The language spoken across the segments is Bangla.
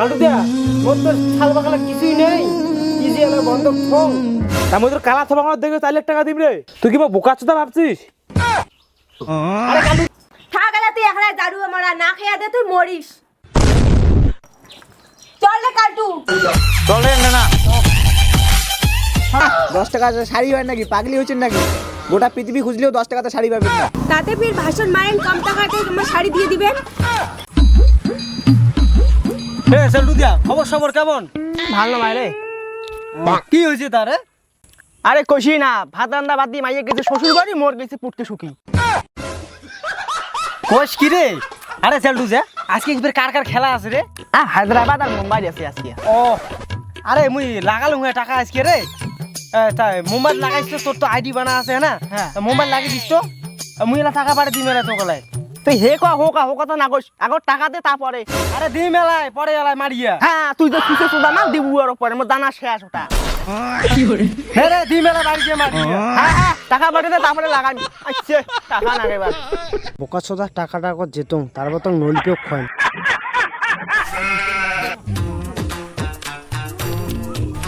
আলটু মোর তো ছাল বাগালা কিছুই নেই। কি যে এলা বন্ধক থং তার মধ্যে কালা থবা আমার দেখে চার লাখ টাকা দিবি রে। তুই কি বোকা চোদা ভাবছিস? থাক আলা তুই এখানে দারু আমার না খেয়ে দে তুই মরিস। চল রে কাটু চল রে না দশ টাকা শাড়ি হয় নাকি? পাগলি হচ্ছেন নাকি? গোটা পৃথিবী খুঁজলেও দশ টাকাতে শাড়ি পাবেন না। তাতে ফির ভাষণ মারেন কম টাকাতে তোমার শাড়ি দিয়ে দিবেন এ সেলটু দিয়া খবর সবর কেমন? ভালো মাই রে। কি হয়েছে তারে আরে কষি না ভাত রান্না বাদ দিয়ে মাইয়ে গেছে শ্বশুর বাড়ি মোর গেছে পুটকে সুখী কোষ কি রে? আরে সেলটু যে আজকে একবার কার কার খেলা আছে রে? হায়দ্রাবাদ আর মুম্বাই আছে আজকে। ও আরে মুই লাগালো টাকা আজকে রে। তাই মুম্বাই লাগাইছ তোর তো আইডি বানা আছে না হ্যাঁ। তা মুম্বাই লাগিয়ে দিস তো। মুই এলা টাকা পারে দিই মেলা তো গলায় তুই হে কা হো কা হো কথা না কইস। আগর টাকা দে তারপরে আরে দিই মেলায় পরে এলায় মারিয়া। হ্যাঁ তুই তো খুশি সুদা না দিবু আর পরে মোর দানা শেষ ওটা। হ্যাঁ রে দিই মেলা বাড়ি দিয়ে মারিয়া হ্যাঁ হ্যাঁ টাকা পাঠে দে তারপরে লাগাবি আচ্ছা টাকা না এবার বোকা সোদা টাকাটা কত যেতুম তারপর তো নলপিও খয়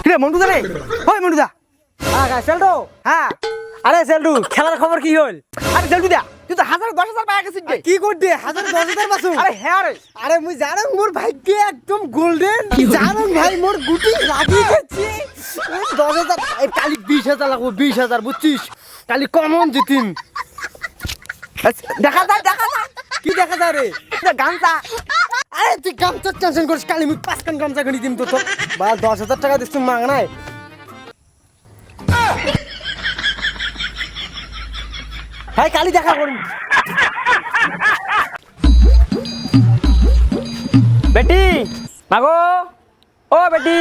কিরে মন্টু দা রে? ওই মন্টু দা। হ্যাঁ সেলটু? হ্যাঁ। আরে সেলটু খেলার খবর কি হল আরে জলদি দা। তুই তো হাজার দশ হাজার পায় গেছিস কি করতে হাজার দশ হাজার পাসু আরে হ্যাঁ রে। আরে মুই জানো মোর ভাগ্যে একদম গোল্ডেন জানো ভাই মোর গুটি লাগিয়ে গেছে। দশ হাজার কালি বিশ হাজার লাগবো বিশ হাজার বুঝছিস? কালি কমন জিতিম। আচ্ছা, দেখা যায় দেখা যায় কি দেখা যায় রে? গামছা। আরে তুই গামছা টেনশন করিস কালি মুই পাঁচ কান গামছা কিনে দিম তো তো। বা দশ হাজার টাকা দিস তুই মাগ হ্যাঁ কালি দেখা করিম বেটি মাগো। ও বেটি।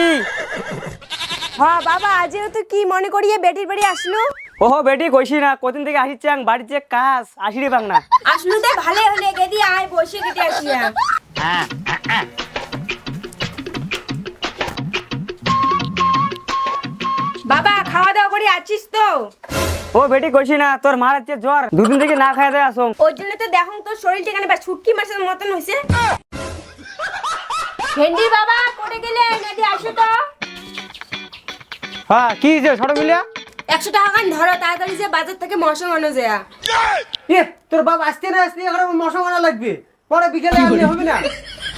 হ্যাঁ বাবা আজও তুই কি মনে করিয়ে বেটির বাড়ি আসলু? ওহো বেটি কইছি না কদিন থেকে আসিচ্ছে আং বাড়িতে কাজ আসি রে বাং না। আসলু তে ভালো হলে গেদি আয় বসে কেটে আসিয়া বাবা খাওয়া দাওয়া করে আছিস তো? ও বেটি কইছি না তোর মার হচ্ছে জ্বর। দুদিন থেকে না খাই দেয় আসং ওর জন্য তো দেখুন তোর শরীরটা কেন বা ছুটকি মাছের মতন হয়েছে ভেন্ডি বাবা করে গেলে নদী আসো তো। হ্যাঁ কি যে ছোট মিলিয়া? একশো টাকা খান ধরো তাড়াতাড়ি যে বাজার থেকে মশা আনো যায় এ তোর বাবা আসতে না আসতে এখন মশা মারা লাগবে। পরে বিকেলে আনলে হবে না।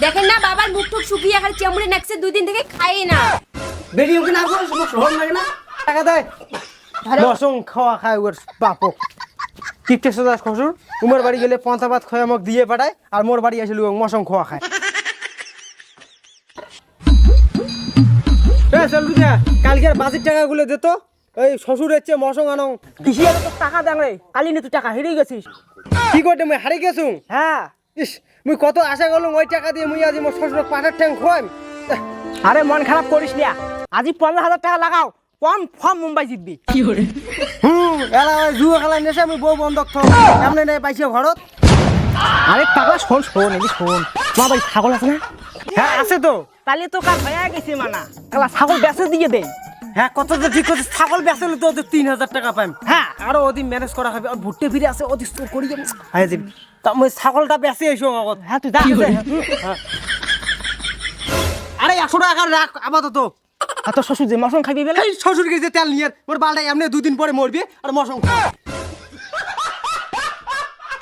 দেখেন না বাবার মুখ টুক শুকিয়ে এখন চেমড়ে নাকছে দুই দিন থেকে খাই না। বেরিয়ে ওকে না করে শহর লাগে না। টাকা দেয় মশং খাওয়া খায় ওর বাপক কিপটে সদা শ্বশুর উমর বাড়ি গেলে পন্থা ভাত খয় আমাকে দিয়ে পাঠায় আর মোর বাড়ি আসলে মশং খাওয়া খায়। এ চল বুঝা কালকের বাজেট টাকাগুলো দে তো। এই শ্বশুর হচ্ছে মশং আনো। আর তোর টাকা দেন রে কালি তুই টাকা হেরে গেছিস। কি করতে মুই হারিয়ে গেছু? হ্যাঁ। ইস মুই কত আশা করলাম ওই টাকা দিয়ে মুই আজ মোর শ্বশুর পাঠার ঠ্যাং খোয়াম আরে মন খারাপ করিস না। আজি পনেরো হাজার টাকা লাগাও মুম্বাই জিতবি। হুম এলা ওই জুয়া খেলা নেছে মুই বউ বন্ধক থ এমনি নাই পাইছে ঘরত আরে টাকা শোন শোন এদি শোন। তোমার বাড়ি ছাগল আছে না? হ্যাঁ আছে তো। তাহলে তো কাজ হয়ে গেছে মানা। কালা ছাগল বেচে দিয়ে দেই হ্যাঁ কত তো ঠিক করছে ছাগল বেচলে তো ওদের তিন হাজার টাকা পাইম। হ্যাঁ। আরও ওদিন ম্যানেজ করা হবে আর ভুট্টে ফিরে আছে ওদিন স্টোর করি হ্যাঁ যাবি। তা মুই ছাগলটা বেচে এসো আগত হ্যাঁ তুই যা। আরে একশো টাকা রাখ আপাতত। আর তোর শ্বশুর যে মশন খাবি বেলা? এই শ্বশুর গেছে তেল নিয়ে মোর বালটা এমনি দুদিন পরে মরবি আর মশং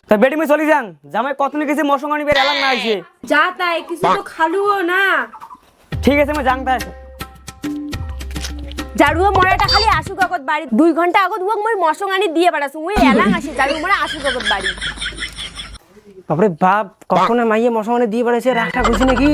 তা বেটি মে চলি যান। জামাই কত নিয়ে গেছে মশন আনি বের এলাম না আইছে যা তাই কিছু তো খালুও না। ঠিক আছে আমি জানতে আছে জারুও মরাটা খালি আসুক আগত বাড়ি। দুই ঘণ্টা আগত উক মই মশং আনি দিয়ে পাঠাছো মুই এলাং আসি জারু মরা আসুক আগত বাড়ি। বাপরে বাপ কখন মাইয়ে মশন আনি দিয়ে বেড়েছে রাগটা খুশি নাকি?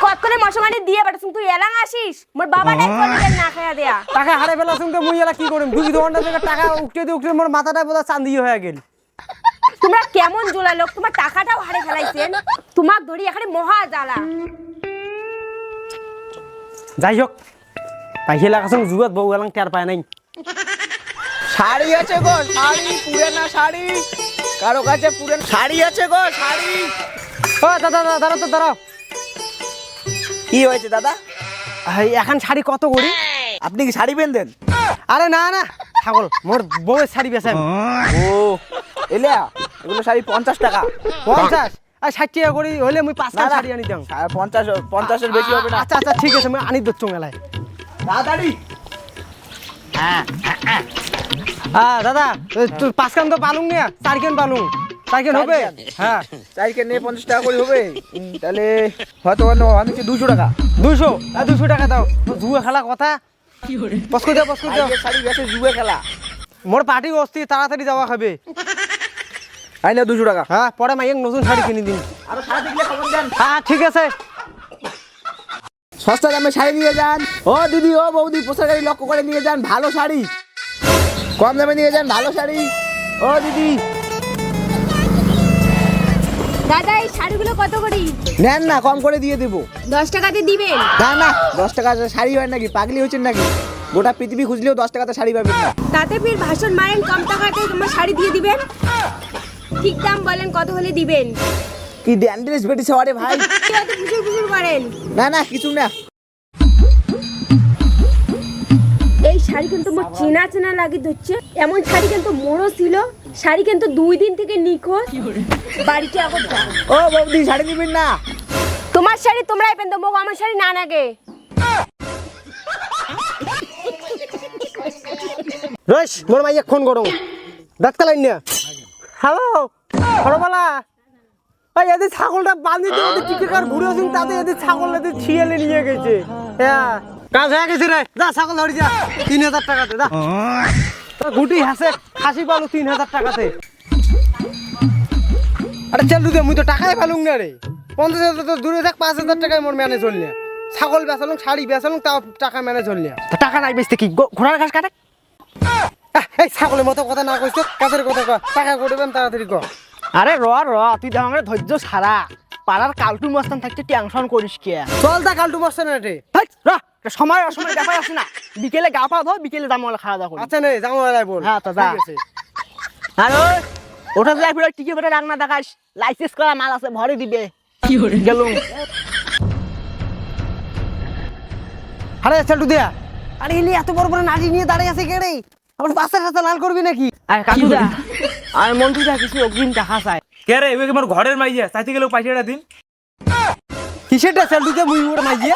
তোক মই কত করে মশং আনি দিয়ে পাঠাছো তুই এলাং আসিস? মোর বাবাটাই করে না খাইয়া দেয়া। টাকা হারে ফেলা শুনতে মুই এলা কি করিম? দুই ঘণ্টা থেকে টাকা উঠতে দিয়ে উঠতে মোর মাথাটা বোধহয় চান্দি হয়ে গেল। তোমরা কেমন জোলা লোক? তোমার টাকাটাও হারে ফেলাইছেন। তোমাক ধরি এখানে মহা জ্বালা। যাই হোক পাইছে লাগাছং যুগত বউ এলাং টের পায় নাই। শাড়ি আছে গো শাড়ি পুরানা শাড়ি। কারও কাছে পুরান শাড়ি আছে গো শাড়ি। ও দাদা দাদা দাঁড়া তো দাঁড়াও। কি হয়েছে দাদা? এই এখন শাড়ি কত করি? আপনি কি শাড়ি বেঁধেন আরে না না ছাগল মোর বউয়ের শাড়ি বেচাই ও এলে এগুলো শাড়ি পঞ্চাশ টাকা। পঞ্চাশ? আর ষাট টাকা করে হলে মুই পাঁচটা। শাড়ি আনি দাম আর পঞ্চাশ পঞ্চাশের বেশি হবে না। আচ্ছা আচ্ছা ঠিক আছে আমি আনি দিচ্ছ মেলায় তাড়াতাড়ি। হ্যাঁ দাদা তুই পাঁচ কান তো পালুং না চার কেন পালুং। কেন হবে? হ্যাঁ। চারকে নিয়ে পঞ্চাশ টাকা করে হবে? তাহলে হয়তো অন্য আমি দুশো টাকা? দুশো। আর দুশো টাকা দাও। জুয়া খেলা কথা? পস্কো দাও পস্কো দাও শাড়ি বেশি জুয়ে খেলা। মোর পার্টি অস্থির তাড়াতাড়ি যাওয়া খাবে আই না দুশো টাকা। হ্যাঁ পরে মাইক নতুন শাড়ি কিনে দিন। আরও শাড়ি দেখলে খবর দেন। হ্যাঁ ঠিক আছে। সস্তা দামে শাড়ি নিয়ে যান। ও দিদি ও বৌদি পোশাক গাড়ি লক্ষ্য করে নিয়ে যান ভালো শাড়ি। কম দামে নিয়ে যান ভালো শাড়ি। ও দিদি দাদা এই শাড়িগুলো কত করি নেন না কম করে দিয়ে দেবো। দশ টাকাতে দিবেন? না না দশ টাকা শাড়ি হয় নাকি? পাগলি হচ্ছেন নাকি? গোটা পৃথিবী খুঁজলেও দশ টাকাতে শাড়ি পাবেন না। তাতে ফির ভাষণ মারেন কম টাকাতে তোমার শাড়ি দিয়ে দিবেন। ঠিক দাম বলেন কত হলে দিবেন? কি ড্যান্ড্রেস বেটিছে আরে ভাই? ফুসুর ফুসুর করেন? না না কিছু না। এই শাড়ি কিন্তু মোর চেনা চেনা লাগে ধরছে। এমন শাড়ি কিন্তু মোরও ছিল। শাড়ি কিন্তু দুই দিন থেকে নিখোঁজ। বাড়িতে এখন। ও বৌদি শাড়ি নিবেন না? তোমার শাড়ি তোমরাই পেন মোক আমার শাড়ি না নাগে রইস মোর মাইক ফোন করো দাঁত কালাই না হ্যালো সরবালা ভাই এদের ছাগলটা বাঁধি দিয়ে ওদের টিকিট ঘুরে আসুন তাতে এদের ছাগল এদের ছিয়ালে নিয়ে গেছে। হ্যাঁ। কাজ হয়ে গেছে রে। যা ছাগল ধরি যা। তিন হাজার টাকাতে যা। তোর গুটি হাসে খাসি পালো তিন হাজার টাকাতে। আরে চল দে মুই তো টাকাই পালুম না রে। পঞ্চাশ হাজার তো দূরে থাক পাঁচ হাজার টাকায় মোর ম্যানেজ হল না। ছাগল বেচালুম শাড়ি বেচালুম তাও টাকা ম্যানেজ হল না। টাকা নাই বেচতে কি? ঘোড়ার ঘাস কাটে? এই ছাগলের মতো কথা না কইছ কাজের কথা কয় টাকা করবেন তাড়াতাড়ি ক। আরে র র তুই তো আমার ধৈর্য ছাড়া পাড়ার কালটু মস্তান থাকতে টেনশন করিস কে? চল তা কালটু বসছে না রে। সময় অসময় ব্যাপার আছে না। বিকেলে গা পা ধো বিকেলে দাম খাওয়া দাওয়া করি। আচ্ছা নে এলাই বল হ্যাঁ, তো যা। আর ওই ওটা যাই টিকে রান্না দেখাস লাইসেন্স করা মাল আছে ভরে দিবে। গেলুম। আরে চালটু দিয়া। আরে ইনি এত বড় বড় নাড়ি নিয়ে দাঁড়িয়ে আছে কে রে আবার সাথে লাল করবি নাকি? আর কাকু দা আর মন্টু দা কিছু অগ্রিম টাকা চাই কে রে এবার আমার ঘরের মাইয়া? চাইতে গেলেও পয়সাটা দিন। কিসেরটা চালটু দিয়া মুই মাইয়া?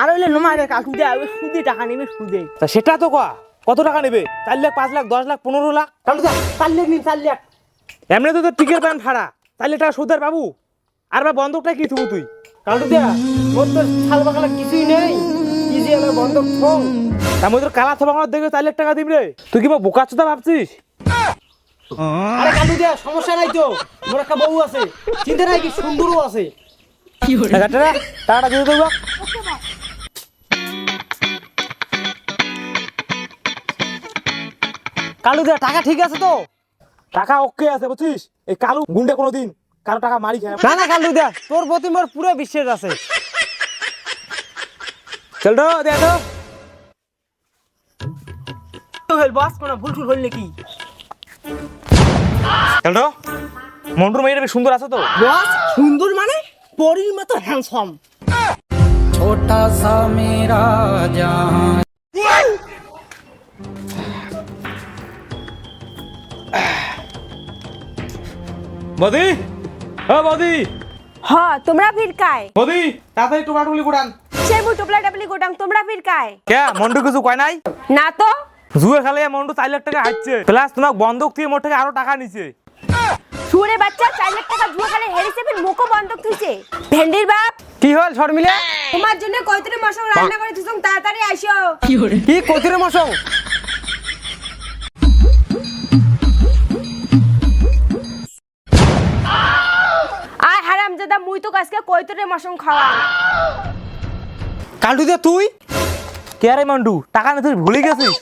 আর হইলে নমাই রে কাকু দা ওই সুদে টাকা নেবে সুদে। তা সেটা তো কয়া কত টাকা নেবে? চার লাখ পাঁচ লাখ দশ লাখ পনেরো লাখ? চালটু দিয়া চার লাখ নিন চার লাখ। এমনি তো তোর টিকিট প্যান ভাড়া। চার লাখ টাকা সুদের বাবু। আর বা বন্ধকটা কি থুবু তুই? চালটু দিয়া মোর তো কিছুই নেই। কি যে আমার তোর কালা থবা দেখে চার লাখ টাকা রে। তুই কি বোকা চোদা ভাবছিস? আরে কালটু দিয়া সমস্যা নাই তো। মোর একটা বউ আছে। চিন্তা নাই কি সুন্দরও আছে। টাকাটা টাকাটা দিয়ে দেবো কালু দিয়া টাকা ঠিক আছে তো? টাকা ওকে আছে বুঝছিস? এই কালু গুন্ডে কোনো দিন কারও টাকা মারি খায় না। না কালু দিয়া তোর প্রতি মোর পুরো বিশ্বাস আছে। চল তো দেখো হইল বস কোনো ভুল টুল হইল নাকি? চল তো। মন্টুর মেয়েটা বেশ সুন্দর আছে তো। বস সুন্দর মানে পরির মতো হ্যান্ডসাম বদি ও বদি হ তোমরা ফির কায় বদি তাড়াতাড়ি টোকা টুকলি কোড়ান সে মু টুপলা টাপলি গোটাং তোমরা ফির কায় কে? মন্টু কিছু কয় নাই? না তো। জুয়ে খেলে মন্টু চার লাখ টাকা হাঁটছে। প্লাস তোমার বন্ধক দিয়ে মোট থেকে আরও টাকা নিছে। সুরে বাচ্চা চার লাখ টাকা জুয়া খেলে হেরেছে ফির মুখও বন্ধক থুইছে। ভেন্ডির বাপ। কি হল শর্মিলা তোমার জন্য কয়তরে মশক রান্না করে দিছং তাড়াতাড়ি আইসো কি কতিরে মশং মুই তো আজকে কয়তরে মশং খাওয়া। কালটু দিয়া তুই? কে রে মন্টু টাকা নিয়ে তুই ভুলে গেছিস?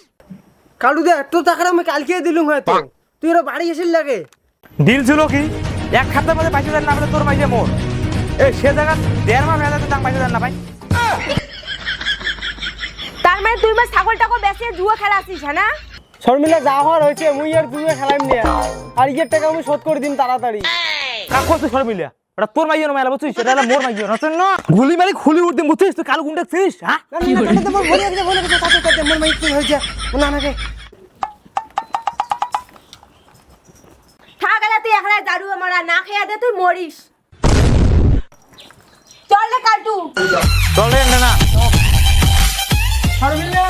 তোর টাকাটা আমি কালকে দিলুম হয়তো। তুই এরা বাড়ি এসে লাগে। ডিল ছিল কি? এক খাতার মধ্যে দেন না পেলে তোর মাইজে মোর। এই সে জায়গা দেড় মাস হয়ে যাচ্ছে তার পয়সা দেন না ভাই। তার মানে তুই মা ছাগলটাকে বেঁচে জুয়া খেলা আসিস হ্যাঁ না? শর্মিলা যা হওয়ার হয়েছে মুই আর তুই খেলাম নিয়ে আর ইয়ের টাকা আমি শোধ করে দিন তাড়াতাড়ি। কাক সর মিলিয়া ওটা তোর মাইয়ে মাইলা বুঝছিস এটা হলো মোর মাইয়ে নতুন না গুলি মারি খুলি উঠতে বুঝছিস তুই কালো গুন্ডা ছিস হ্যাঁ কি বলে তোমার বলে গেছে বলে গেছে তাতে তাতে মোর মাইয়ে কি হয়েছে না নাকি থাকলে তুই এখানে দারু মারা না খেয়া দে তুই মরিস চল রে কাটু চল রে না শর্মিলা